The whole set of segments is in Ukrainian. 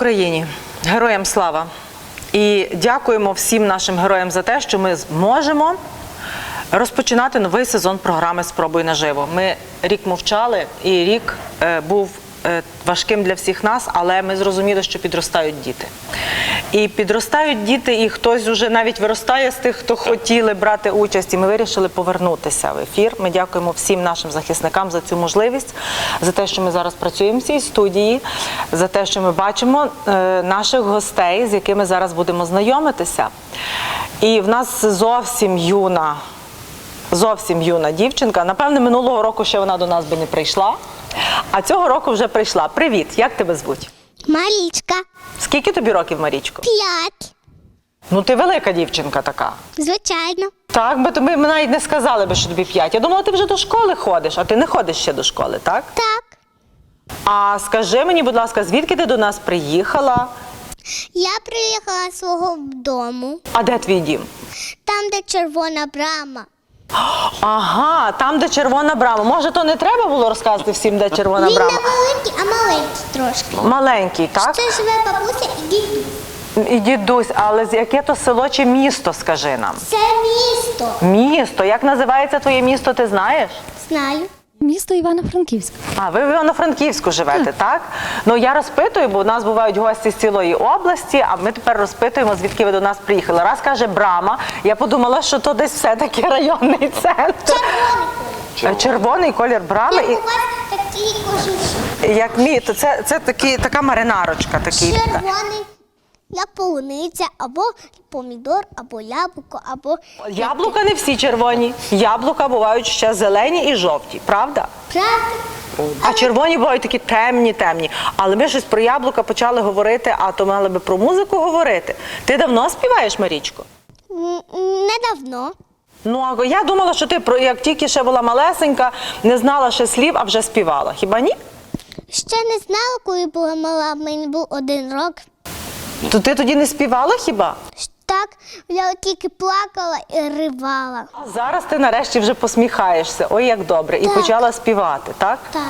Україні! Героям слава! І дякуємо всім нашим героям за те, що ми зможемо розпочинати новий сезон програми Спробуй наживо. Ми рік мовчали, і рік е, був важким для всіх нас, але ми зрозуміли, що підростають діти. І підростають діти, і хтось вже навіть виростає з тих, хто хотіли брати участь. І ми вирішили повернутися в ефір. Ми дякуємо всім нашим захисникам за цю можливість, за те, що ми зараз працюємо в цій студії, за те, що ми бачимо е, наших гостей, з якими зараз будемо знайомитися. І в нас зовсім юна зовсім юна дівчинка. Напевне, минулого року ще вона до нас би не прийшла. А цього року вже прийшла. Привіт, як тебе звуть? Марічка. Скільки тобі років, Марічко? П'ять. Ну, ти велика дівчинка така. Звичайно. Так, бо тобі ми навіть не сказали би, що тобі п'ять. Я думала, ти вже до школи ходиш, а ти не ходиш ще до школи, так? Так. А скажи мені, будь ласка, звідки ти до нас приїхала? Я приїхала з свого дому, А де твій дім? там, де червона брама. Ага, там, де червона брама. Може, то не треба було розказати всім, де червона Він брама? не великий, а маленький трошки. Маленький, так? Це живе бабуся і дідусь. І дідусь, але з яке то село чи місто, скажи нам? Це місто. Місто. Як називається твоє місто, ти знаєш? Знаю. Місто Івано-Франківськ. А, ви в Івано-Франківську живете, так? Ну я розпитую, бо у нас бувають гості з цілої області, а ми тепер розпитуємо, звідки ви до нас приїхали. Раз каже Брама, я подумала, що то десь все-таки районний центр. Червоний, Червоний колір брами. Як у І, вас такі кожуші. як мій, то це, це такі, така маринарочка. Такий. Червоний, як полуниця, або помідор, або яблуко, або Яблука не всі червоні. Яблука бувають ще зелені і жовті, правда? правда. А червоні бувають такі темні, темні. Але ми щось про яблука почали говорити, а то мали би про музику говорити. Ти давно співаєш, Марічко? Недавно. Ну, а я думала, що ти про як тільки ще була малесенька, не знала ще слів, а вже співала. Хіба ні? Ще не знала, коли була мала, мені був один рок. То ти тоді не співала хіба? Так, я тільки плакала і ривала. А зараз ти нарешті вже посміхаєшся. Ой, як добре. І Так. почала співати, так? Так.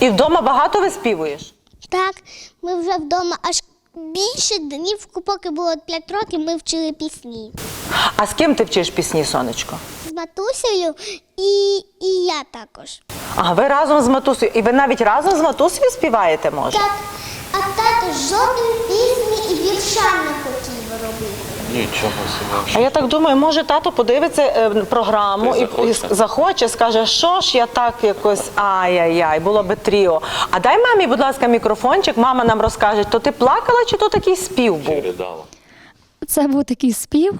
І вдома багато виспівуєш? Так, ми вже вдома аж більше днів, поки було 5 років, ми вчили пісні. А з ким ти вчиш пісні, сонечко? З матусею і, і я також. А ви разом з матусею. І ви навіть разом з матусею співаєте, може? Так, а тато жодної пісні вірша не хотів робити. Нічого собі. А я так думаю, може тато подивиться е, програму Та й і, і захоче. захоче, скаже, що ж я так якось ай-яй-яй, було би тріо. А дай мамі, будь ласка, мікрофончик, мама нам розкаже, то ти плакала чи то такий спів був? Передала. Це був такий спів.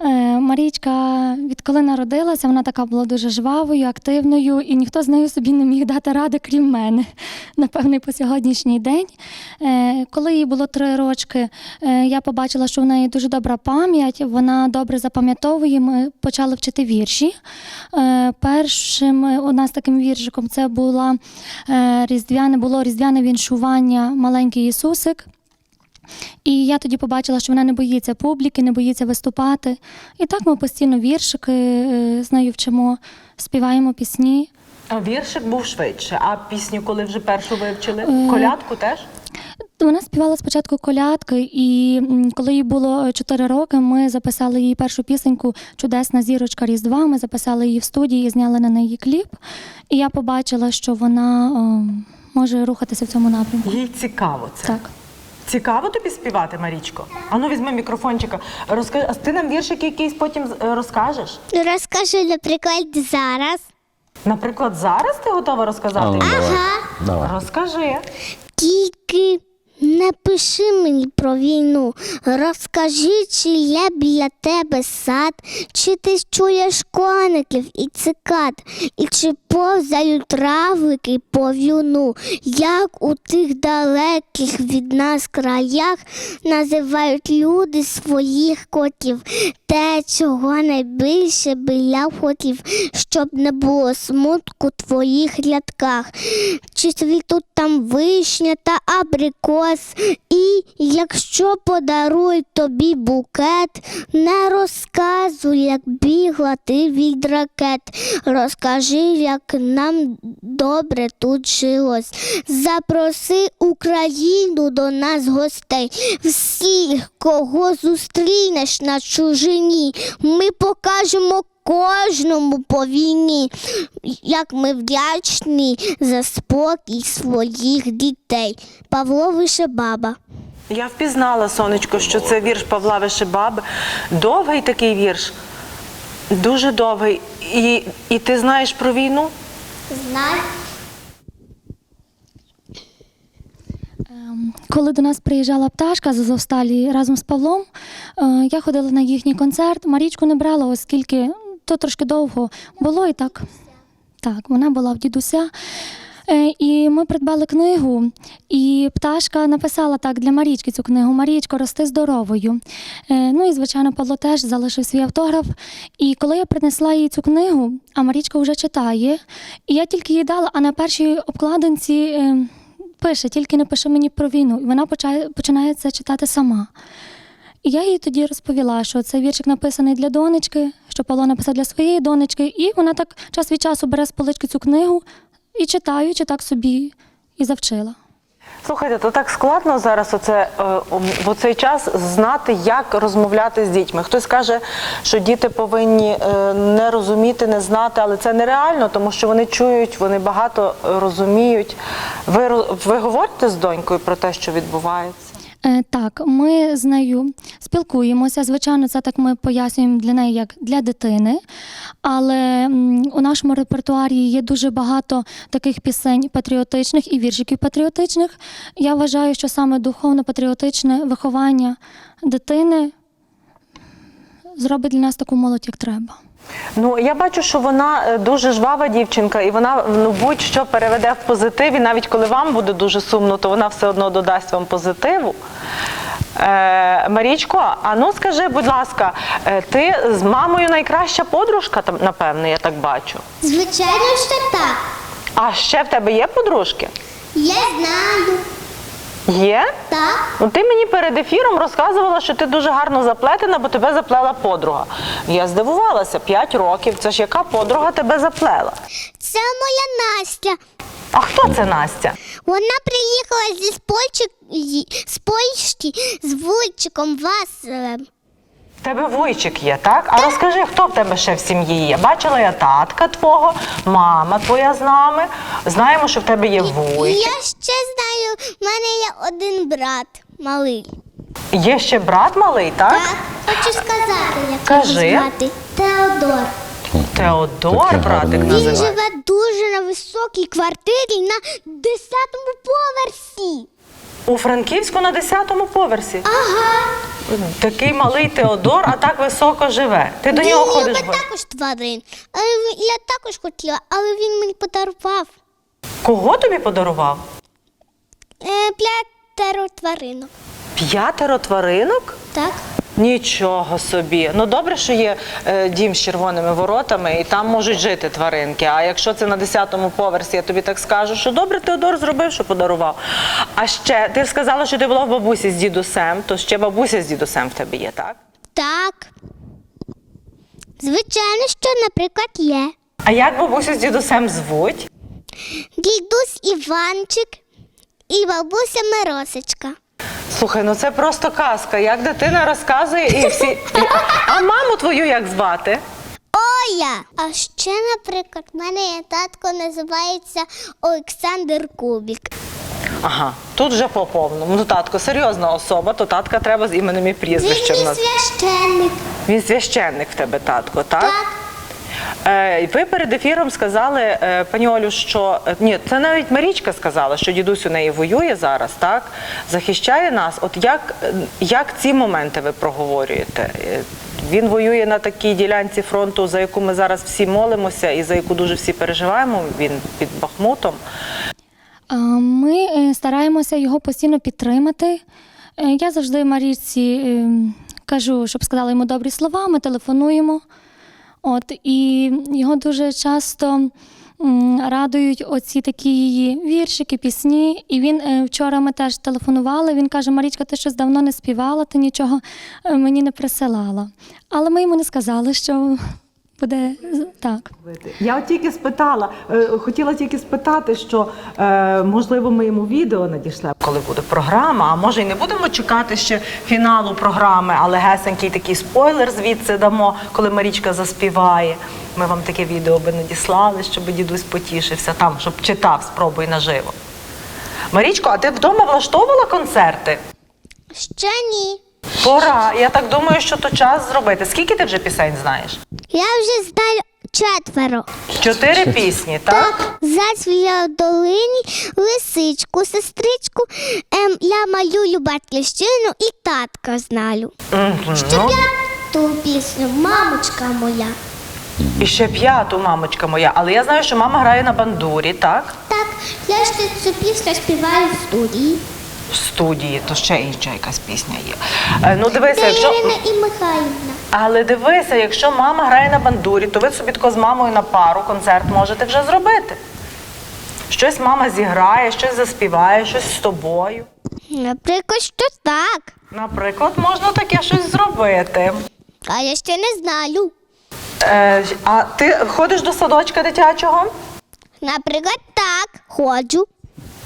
Е, Марічка, відколи народилася, вона така була дуже жвавою, активною, і ніхто з нею собі не міг дати ради, крім мене. Напевне, по сьогоднішній день. Е, Коли їй було три рочки, е, я побачила, що в неї дуже добра пам'ять, вона добре запам'ятовує. Ми почали вчити вірші. Першим у нас таким віршиком це була різдвяне, було різдвяне віншування Маленький Ісусик. І я тоді побачила, що вона не боїться публіки, не боїться виступати. І так ми постійно віршики е, з нею вчимо, співаємо пісні. А Віршик був швидше, а пісню, коли вже першу вивчили? Е, Колядку теж? Вона співала спочатку колядки, і коли їй було 4 роки, ми записали її першу пісеньку Чудесна зірочка Різдва. Ми записали її в студії і зняли на неї кліп. І я побачила, що вона о, може рухатися в цьому напрямку. Їй цікаво це. Так. Цікаво тобі співати, Марічко? Ану, візьми мікрофончика. Розкажи, а ти нам віршик якийсь потім е, розкажеш? Розкажи, наприклад, зараз. Наприклад, зараз ти готова розказати? Ага. Розкажи. Тільки не пиши мені про війну. Розкажи, чи є біля тебе сад, чи ти чуєш коників і цикад, і чи повзають травлики по в'юну, як у тих далеких від нас краях називають люди своїх котів, те, чого найбільше би я хотів, щоб не було смутку твоїх рядках. Чи цвітуть там вишня та абрикос, І якщо подарують тобі букет, не розказуй, як бігла ти від ракет. Розкажи, як нам добре тут жилось. Запроси Україну до нас гостей. Всіх, кого зустрінеш на чужині, ми покажемо кожному по війні, як ми вдячні за спокій своїх дітей. Павло Вишебаба. Я впізнала, сонечко, що це вірш Павла Вишебаби. Довгий такий вірш, дуже довгий. І, і ти знаєш про війну? Знай. Ем, Коли до нас приїжджала пташка з Азовсталі разом з Павлом, е, я ходила на їхній концерт. Марічку не брала, оскільки то трошки довго було і так. Так, вона була в дідуся. Е, І ми придбали книгу, і пташка написала так для Марічки цю книгу Марічко, рости здоровою. Е, Ну і, звичайно, Павло теж залишив свій автограф. І коли я принесла їй цю книгу, а Марічка вже читає, і я тільки їй дала, а на першій обкладинці е, пише, тільки не пише мені про війну. І вона починає це читати сама. І я їй тоді розповіла, що цей віршик написаний для донечки, що Павло написав для своєї донечки, і вона так час від часу бере з полички цю книгу і читаючи так собі і завчила. Слухайте, то так складно зараз оце, е, в оцей час знати, як розмовляти з дітьми. Хтось каже, що діти повинні е, не розуміти, не знати, але це нереально, тому що вони чують, вони багато е, розуміють. Ви, ви говорите з донькою про те, що відбувається? Е, Так, ми з нею спілкуємося. Звичайно, це так ми пояснюємо для неї як для дитини. Але у нашому репертуарі є дуже багато таких пісень патріотичних і віршиків патріотичних. Я вважаю, що саме духовно-патріотичне виховання дитини зробить для нас таку молодь, як треба. Ну я бачу, що вона е, дуже жвава дівчинка, і вона ну будь-що переведе в позитив. І навіть коли вам буде дуже сумно, то вона все одно додасть вам позитиву. Е, Марічко, а ну скажи, будь ласка, е, ти з мамою найкраща подружка, напевне, я так бачу. Звичайно, що так. А ще в тебе є подружки? Я знаю. Є? Так. Ну, ти мені перед ефіром розказувала, що ти дуже гарно заплетена, бо тебе заплела подруга. Я здивувалася, 5 років. Це ж яка подруга тебе заплела? Це моя Настя. А хто це Настя? Вона приїхала зі Польщі, з Польщі з Вульчиком Василем. Тебе вуйчик є, так? А розкажи, хто в тебе ще в сім'ї є? Бачила я татка твого, мама твоя з нами. Знаємо, що в тебе є І вуйчик. я ще знаю, в мене є один брат малий. Є ще брат малий, так? Так, хочу сказати, як Кажи. його звати. Теодор. Теодор, Таке братик гарне Він називає. живе дуже на високій квартирі на 10-му поверсі. У Франківську на 10-му поверсі. Ага. Такий малий Теодор, а так високо живе. Ти до він нього ходиш. любить також тварин. Але він- я також хотіла, але він мені подарував Кого тобі подарував? е, п'ятеро тваринок. П'ятеро тваринок? Так? Нічого собі. Ну добре, що є е, дім з червоними воротами, і там можуть жити тваринки. А якщо це на 10-му поверсі, я тобі так скажу, що добре, Теодор зробив, що подарував. А ще ти ж сказала, що ти була в бабусі з дідусем, то ще бабуся з дідусем в тебе є, так? Так. Звичайно, що, наприклад, є. А як бабусю з дідусем звуть? Дідусь Іванчик і бабуся Миросечка. Слухай, ну це просто казка. Як дитина розказує і всі. А маму твою як звати? Оя! А ще, наприклад, в мене є татко називається Олександр Кубік. Ага, тут вже по повному. Ну, татко, серйозна особа, то татка треба з іменем і Він прізвищем. мій священник. Він священник в тебе, татко, так? Так. Е, ви перед ефіром сказали, е, пані Олю, що е, ні, це навіть Марічка сказала, що дідусь у неї воює зараз, так? Захищає нас. От як, ці моменти ви проговорюєте? Він воює на такій ділянці фронту, за яку ми зараз всі молимося і за яку дуже всі переживаємо. Він під Бахмутом. Ми стараємося його постійно підтримати. Я завжди Марічці е, кажу, щоб сказала йому добрі слова, ми телефонуємо. От, і його дуже часто радують оці такі її віршики, пісні. І він е, вчора ми теж телефонували. Він каже: Марічка, ти щось давно не співала, ти нічого е, мені не присилала. Але ми йому не сказали, що буде так. Я от тільки спитала, е, хотіла тільки спитати, що е, можливо ми йому відео надійшли, коли буде програма. А може й не будемо чекати ще фіналу програми, але гесенький такий спойлер звідси дамо, коли Марічка заспіває. Ми вам таке відео би надіслали, щоб дідусь потішився там, щоб читав, спробуй наживо. Марічко, а ти вдома влаштовувала концерти? Ще ні. Пора. Я так думаю, що то час зробити. Скільки ти вже пісень знаєш? Я вже знаю четверо. Чотири пісні, так? Зацвіла в долині, лисичку, сестричку, ем, я малюю батьківщину і татка знаю. Мгм. Ще Ну, ту пісню, мамочка моя. І ще п'яту, мамочка моя. Але я знаю, що мама грає на бандурі, так? Так, я ще цю пісню співаю в студії. В студії, то ще інша якась пісня є. Е, Ну дивися, якщо. Ірина і Михайлівна. Але дивися, якщо мама грає на бандурі, то ви собі тако з мамою на пару концерт можете вже зробити. Щось мама зіграє, щось заспіває, щось з тобою. Наприклад, що так. Наприклад, можна таке щось зробити. А я ще не знаю. Е, а ти ходиш до садочка дитячого? Наприклад, так, ходжу.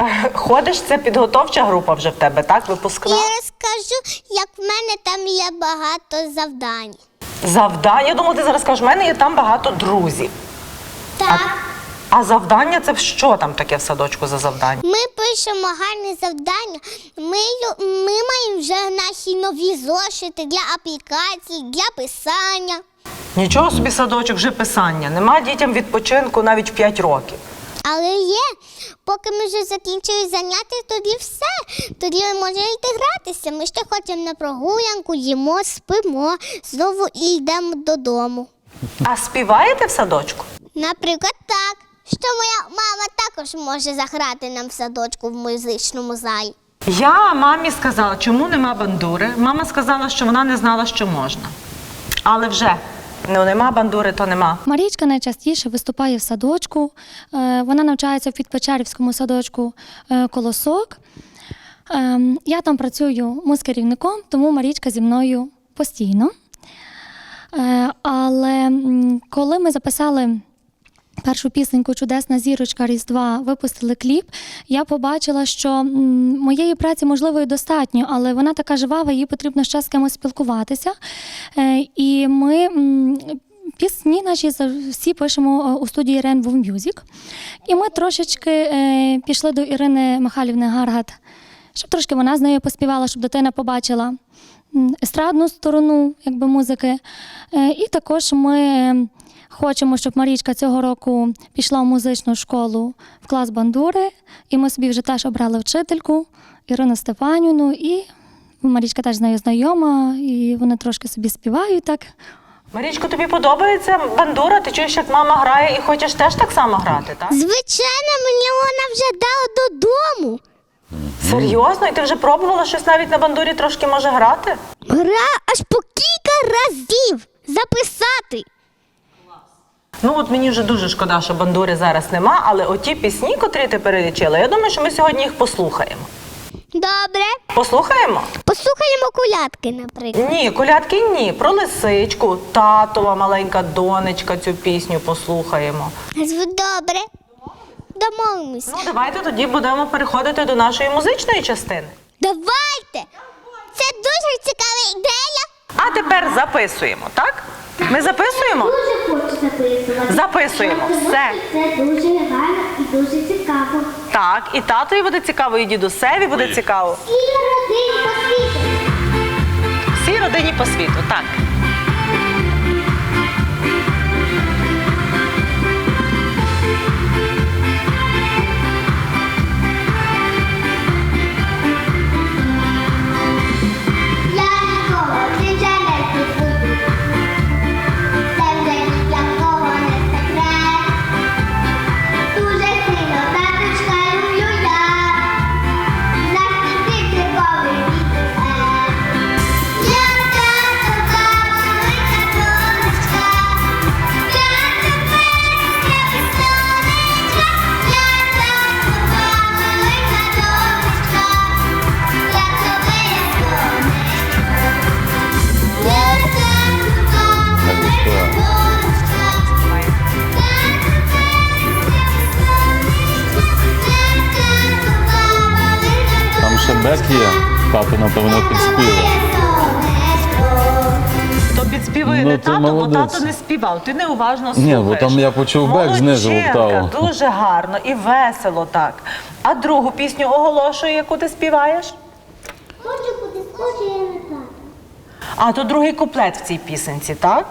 Ходиш, це підготовча група вже в тебе, так? Випускна? розкажу, як в мене там є багато завдань. Завдання. Я думала, ти зараз скажеш, в мене є там багато друзів. Так. А завдання це що там таке в садочку за завдання? Ми пишемо гарні завдання. Ми, ми маємо вже наші нові зошити для аплікацій, для писання. Нічого собі садочок, вже писання. Нема дітям відпочинку навіть в 5 років. Але є, поки ми вже закінчили заняття, тоді все. Тоді ми можемо йти гратися. Ми ще хочемо на прогулянку, їмо, спимо, знову і йдемо додому. А співаєте в садочку? Наприклад, так, що моя мама також може заграти нам в садочку в музичному залі. Я мамі сказала, чому нема бандури. Мама сказала, що вона не знала, що можна. Але вже ну нема бандури, то нема. Марічка найчастіше виступає в садочку. Е, Вона навчається в Підпечерівському садочку е, Колосок. Ем, Я там працюю мускерівником, тому Марічка зі мною постійно. Е, Але коли ми записали першу пісеньку Чудесна зірочка Різдва випустили кліп, я побачила, що моєї праці можливо і достатньо, але вона така жвава, їй потрібно ще з кимось спілкуватися. Е, І ми. Пісні наші всі пишемо е, у студії Rainbow Music. І ми трошечки е, пішли до Ірини Михайлівни Гаргат, щоб трошки вона з нею поспівала, щоб дитина побачила естрадну сторону якби, музики. І також ми хочемо, щоб Марічка цього року пішла в музичну школу в клас бандури. І ми собі вже теж обрали вчительку Ірину Степанівну. І Марічка теж з нею знайома, і вони трошки собі співають так. Марічко, тобі подобається бандура? Ти чуєш, як мама грає і хочеш теж так само грати, так? Звичайно, мені вона вже дала додому. Серйозно? І ти вже пробувала щось навіть на бандурі трошки може грати? Гра аж по кілька разів записати. Ну от мені вже дуже шкода, що бандури зараз нема, але оті пісні, котрі ти перелічила, я думаю, що ми сьогодні їх послухаємо. Добре. Послухаємо? Послухаємо колядки, наприклад. Ні, колядки ні. Про лисичку, татова маленька донечка цю пісню послухаємо. Добре. Домовимося. Ну, давайте тоді будемо переходити до нашої музичної частини. Давайте! Це дуже цікава ідея. А тепер записуємо, так? Ми записуємо? Дуже хочу записувати. Записуємо. Все. Це дуже гарно і дуже цікаво. Так, і татові буде цікаво, і дідусеві буде цікаво. Всій родині по світу. Всій родині по світу, так. Бек є. Тато, напевно, підспівав. То підспівує Ну, не ти тато, бо молодець. тато не співав. Ти неуважно Ні, слухаєш. бо там я почув бек знизу Молодчинка, октаву. Дуже гарно і весело так. А другу пісню оголошую, яку ти співаєш? Хочу бути схожою на тата. А то другий куплет в цій пісенці, так?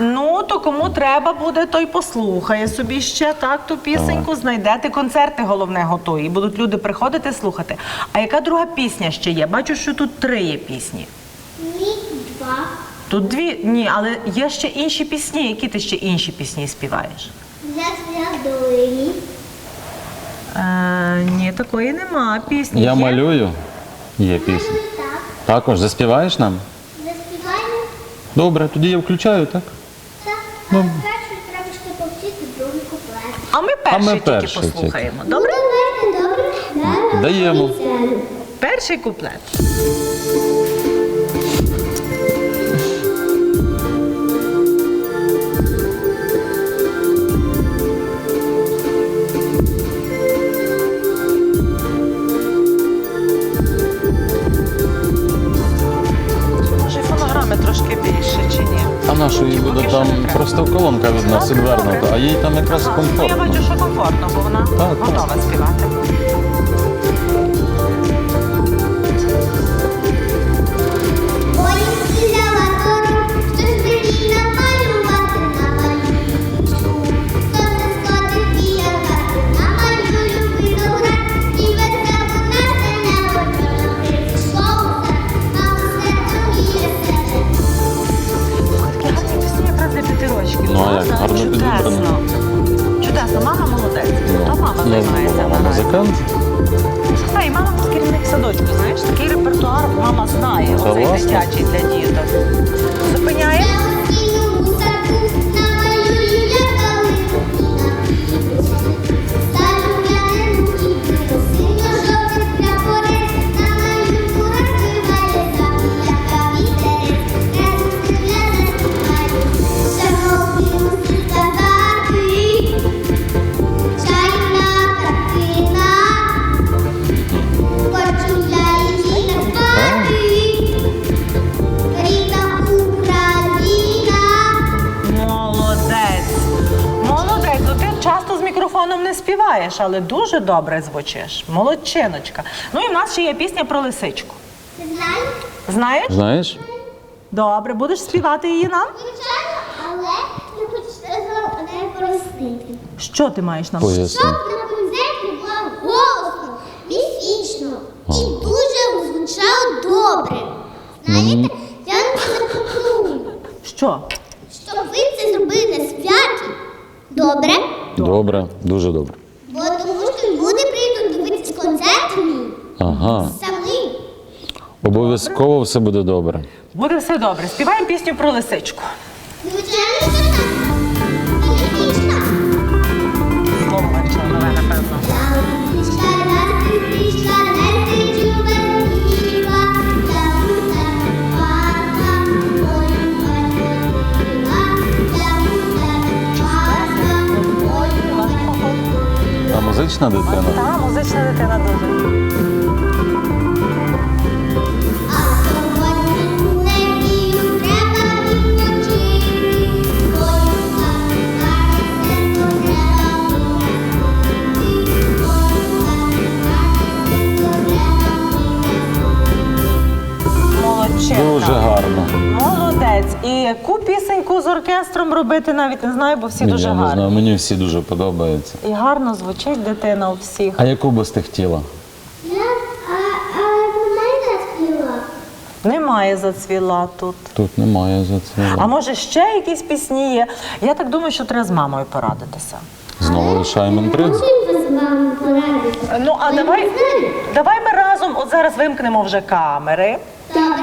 Ну, то кому треба буде, той послухає собі ще так ту пісеньку, знайдете концерти, головне готує. І будуть люди приходити слухати. А яка друга пісня ще є? Бачу, що тут три є пісні. Ні, два. Тут дві, ні, але є ще інші пісні. Які ти ще інші пісні співаєш? Для святої. Е, ні, такої нема пісні. Я Є? малюю. Є пісня. Так. Також заспіваєш нам? Заспіваємо. Добре, тоді я включаю, так? Ну. Перше треба ще повчити другий куплет. А ми перший ми тільки перший послухаємо. Добре? Ну, добре. Даємо. Перший куплет. Нашої буде там просто колонка від нас відвернута, а їй там якраз Ну, я бачу, що комфортно, бо вона готова співати. Співаєш, але дуже добре звучиш. Молодчиночка. Ну і в нас ще є пісня про лисичку. Ти знаєш? Знаєш? Знаєш? Добре, будеш співати її нам? Звичайно, але я хочу сказати одне простити. Що ти маєш нам? Поясни. Щоб на концерті було голосно, міфічно і дуже звучало добре. Знаєте, я не запропоную, Що? щоб ви це зробили на святі. Добре? Добре, дуже добре. Бо тому що люди прийдуть дивитися концерт мій Ага. Обов'язково все буде добре. Буде все добре. Співаємо пісню про лисичку. Звичайно, що так. Міфічно. Слово вивчила нове, напевно. А музична дитина? Та, музична дитина дуже. Дуже гарно. Молодець. І яку пісеньку з оркестром робити, навіть не знаю, бо всі Ні, дуже я не гарні. знаю, мені всі дуже подобаються. І гарно звучить дитина у всіх. А яку би ти хотіла? Немає зацвіла тут. Тут немає за А може ще якісь пісні є? Я так думаю, що треба з мамою порадитися. Знову лишаємо інтригу. Ну а давай, давай ми разом от зараз вимкнемо вже камери.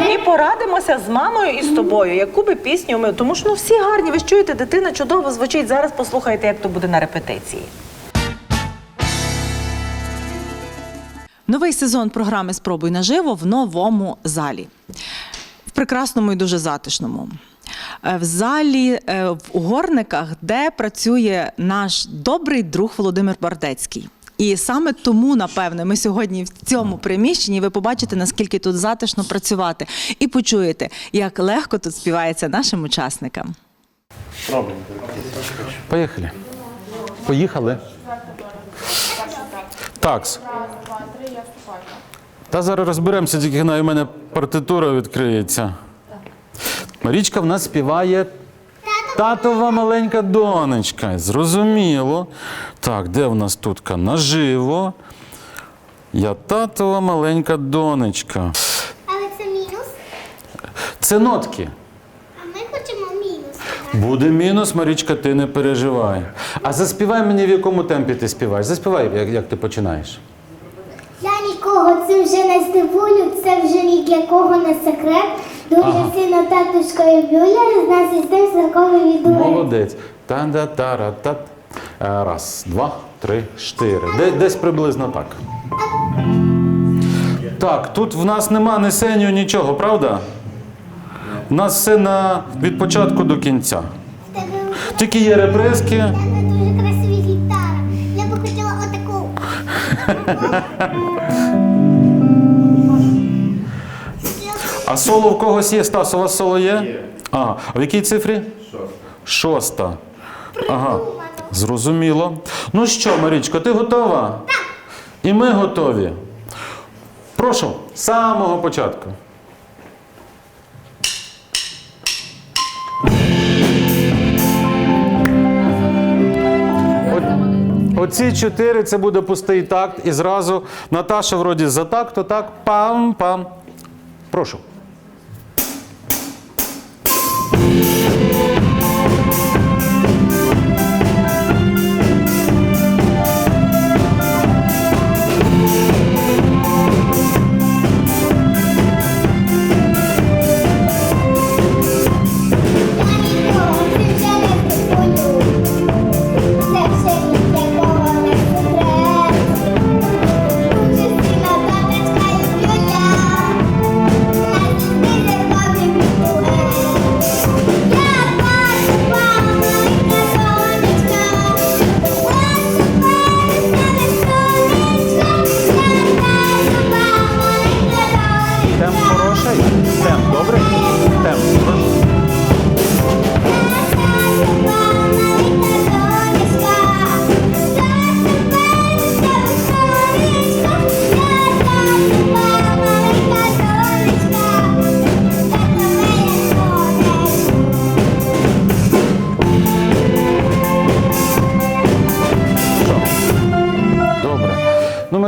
І порадимося з мамою і з тобою, яку би пісню ми. Тому що ну всі гарні, ви ж чуєте, дитина чудово звучить. Зараз послухайте, як то буде на репетиції. Новий сезон програми Спробуй наживо в новому залі. В прекрасному і дуже затишному. Е, В залі е, в Угорниках, де працює наш добрий друг Володимир Бардецький. І саме тому, напевне, ми сьогодні в цьому приміщенні ви побачите, наскільки тут затишно працювати, і почуєте, як легко тут співається нашим учасникам. Поїхали. Поїхали. Такс. Та зараз розберемося, тільки на мене партитура відкриється. Марічка в нас співає татова маленька донечка. Зрозуміло. Так, де в нас тут наживо? Я татова маленька донечка. Але це мінус, Це нотки. а ми хочемо мінус. Буде мінус, Марічка, ти не переживай. А заспівай мені, в якому темпі ти співаєш. Заспівай, як, як ти починаєш. Я нікого цим вже не здивую, це вже ні для кого не секрет. Дуже сильно татушка люблю, я з нас із тим зірковий відує. Молодець. та да тара та Раз, два, три, чотири. Де- Десь приблизно так. Так, тут в нас нема ні сеню, нічого, правда? У нас все на, від початку до кінця. Тільки є репрески. дуже красиві гітара. Я би хотіла отаку. А соло в когось є? Стас, у вас соло є? Ага. А в якій цифрі? Шоста. Шоста. Ага. Зрозуміло. Ну що, Марічко, ти готова? Так. І ми готові. Прошу, з самого початку. Оці чотири це буде пустий такт, і зразу Наташа вроді за такт, то так пам-пам. Прошу.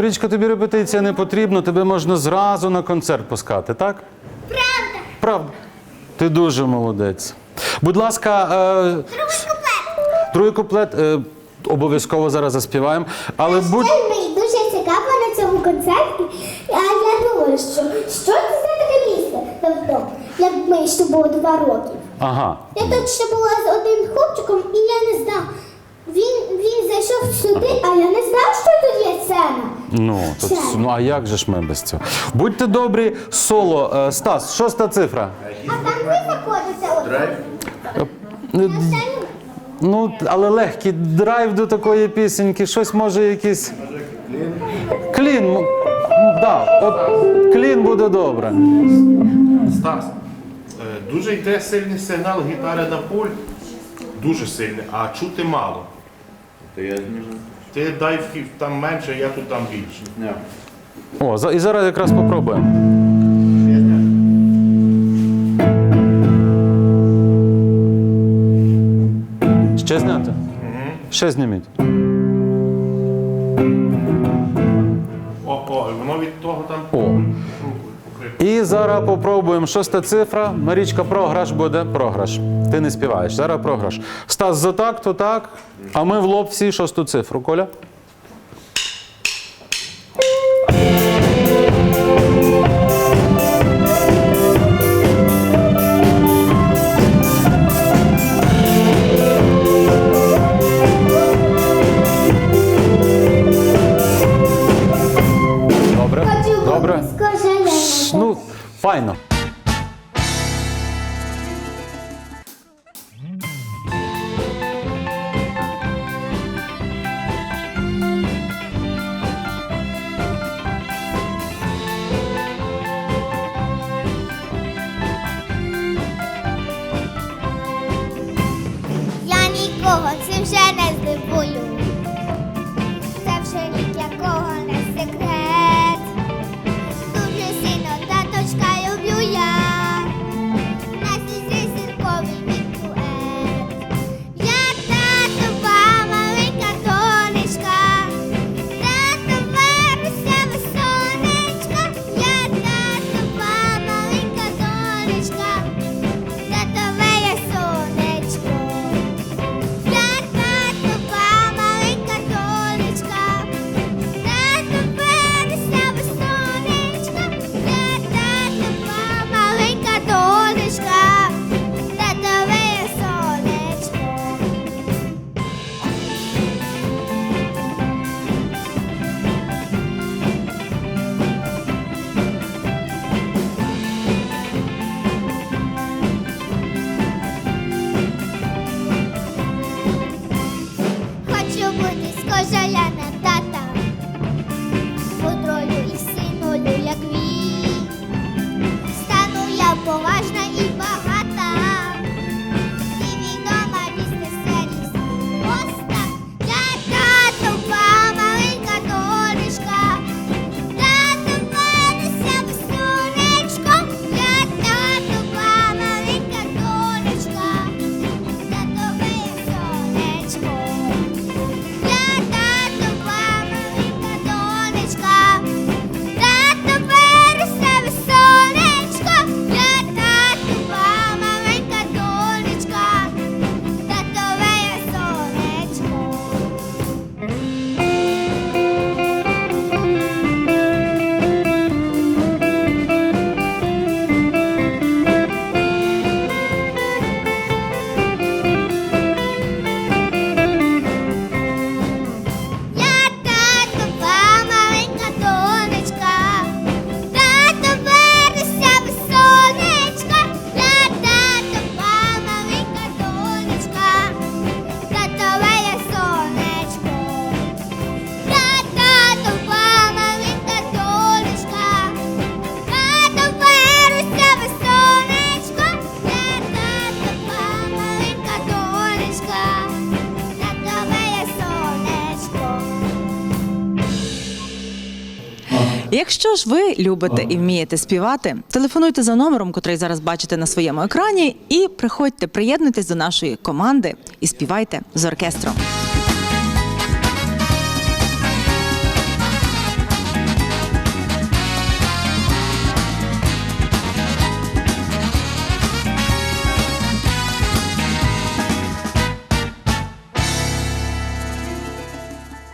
Марічка, тобі репетиція не потрібна, тебе можна зразу на концерт пускати, так? Правда. Правда. Ти дуже молодець. Будь ласка, е, другий куплет е, обов'язково зараз заспіваємо. Але будь. Мені дуже цікаво на цьому концерті. А я думаю, що що це за таке місце? Тобто, як ми ще було два роки. Ага. Я тут ще була з одним хлопчиком, і я не знав. Він, зайшов сюди, а я не знав, що тут є сцена. Ну, то, Це. ну а як же ж ми без цього? Будьте добрі, соло. Е, Стас, шоста цифра. А там ви заходите от. Е? Ну, але легкий драйв до такої пісеньки, щось може якийсь. Клін. м, Да, от клін буде добре. Стас, е, дуже йде сильний сигнал гітари на пульт, дуже сильний, а чути мало. Ти дай фі- там менше, я тут там більше. О, за- і зараз якраз попробуємо. Ще зняти? Ще зніміть. О, о, воно від того там О. І зараз попробуємо шоста цифра. Марічка, програш буде. Програш. Ти не співаєш. Зараз програш. Стас за так, то так. А ми в лоб всі шосту цифру. Коля? Якщо ж ви любите і вмієте співати, телефонуйте за номером, котрий зараз бачите на своєму екрані, і приходьте, приєднуйтесь до нашої команди і співайте з оркестром.